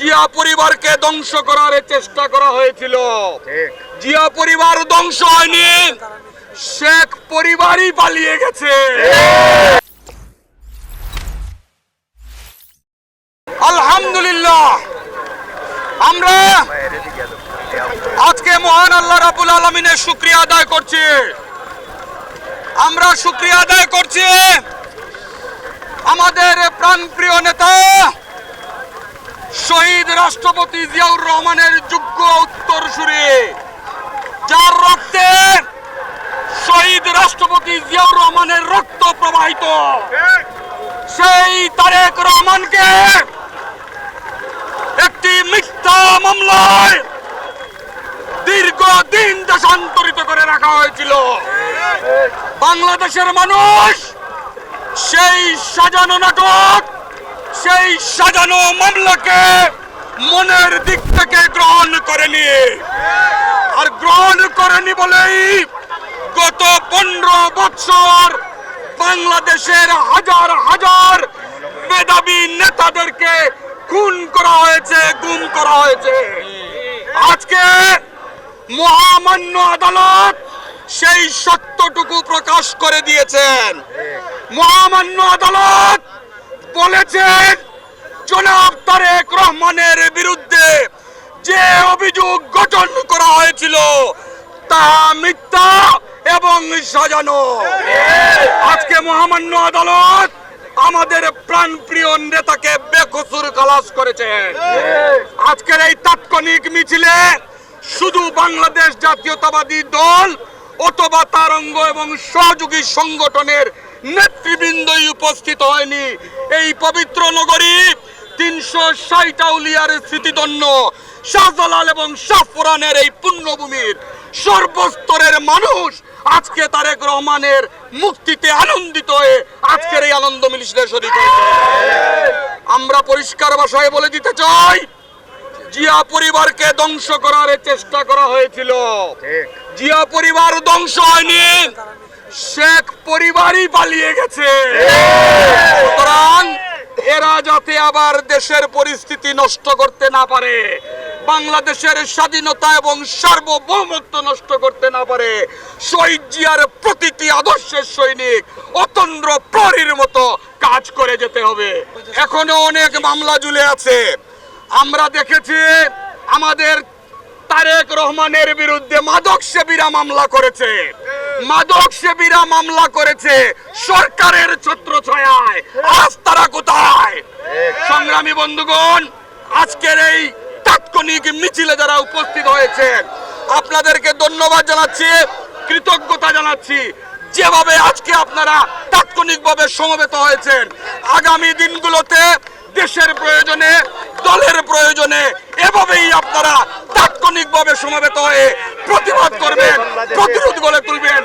জিয়া পরিবারকে ধ্বংস করার চেষ্টা করা হয়েছিল। জিয়া পরিবার ধ্বংস হয়নি। শেখ পরিবারই পালিয়ে গেছে। আলহামদুলিল্লাহ। আমরা। আজকে মহান আল্লাহ রাবুল আলমিনের শুক্রিয়া আদায় করছি। আমরা শুক্রিয়া আদায় করছি। আমাদের প্রাণপ্রিয় নেতা শহীদ রাষ্ট্রপতি জিয়াউর রহমানের যোগ্য উত্তরসূরি যার রক্তে শহীদ রাষ্ট্রপতি জিয়াউর রহমানের রক্ত প্রবাহিত। সেই তারেক রহমানকে একটি মিথ্যা মামলায় দীর্ঘদিন দেশান্তরিত করে রাখা হয়েছিল। বাংলাদেশের মানুষ সেই সাজানো নাটক সেই সাজানো মামলাকে মনের দিক থেকে গ্রহণ করেনি। আর গ্রহণ করেনি বলেই গত পনেরো বছর বাংলাদেশের হাজার হাজার মেধাবী নেতাদেরকে খুন করা হয়েছে, গুম করা হয়েছে। আজকে মহামান্য আদালত সেই সত্যটুকু প্রকাশ করে দিয়েছেন। মহামান্য আদালত বলেছেন জনাব তারেক রহমানের বিরুদ্ধে যে অভিযোগ গঠন করা হয়েছিল, তা মিথ্যা এবং সাজানো। আজকে মহামান্য আদালত আমাদের প্রাণপ্রিয় নেতাকে বেকসুর খালাস করেছেন আজকের এই তাৎক্ষণিক মিছিলে শুধু বাংলাদেশ জাতীয়তাবাদী দল অথবা তার অঙ্গ এবং সহযোগী সংগঠনের নেতৃবৃন্দই উপস্থিত হয়নি। এই পবিত্র নগরী তিনশো ষাট আউলিয়ার স্মৃতিদন্য শাহজালাল এবং শাহপুরানের এই পুণ্যভূমির সর্বস্তরের মানুষ আজকে তারেক রহমানের মুক্তিতে আনন্দিত হয়ে আজকের এই আনন্দ মিলিশে শরীর হয়েছে। আমরা পরিষ্কার ভাষায় বলে দিতে চাই জিয়া পরিবারকে ধ্বংস করার চেষ্টা করা হয়েছিল। জিয়া পরিবার ধ্বংস হয়নি। শেখ পরিবারই পালিয়ে গেছে। সুতরাং এরা যাতে আবার দেশের পরিস্থিতি নষ্ট করতে না পারে, বাংলাদেশের স্বাধীনতা এবং সার্বভৌমত্ব নষ্ট করতে না পারে, শহীদ জিয়ার প্রতিটি আদর্শের সৈনিক অতন্দ্র প্রহরীর মতো কাজ করে যেতে হবে। এখনও অনেক মামলা জুলে আছে। আমরা দেখেছি আমাদের তারেক রহমানের বিরুদ্ধে মাদক সেবীরা মামলা করেছে। মাদক সেবীরা মামলা করেছে সরকারের ছত্র ছয়ায়। আজ তারা কোথায়? সংগ্রামী বন্ধুগণ, আজকের এই তাৎক্ষণিক মিছিলে যারা উপস্থিত হয়েছেন আপনাদেরকে ধন্যবাদ জানাচ্ছি, কৃতজ্ঞতা জানাচ্ছি। যেভাবে আজকে আপনারা তাৎক্ষণিকভাবে সমবেত হয়েছেন, আগামী দিনগুলোতে দেশের প্রয়োজনে, দলের প্রয়োজনে, এভাবেই আপনারা তাৎক্ষণিকভাবে সমাবেত হয়ে প্রতিবাদ করবেন প্রতিরোধ গড়ে তুলবেন।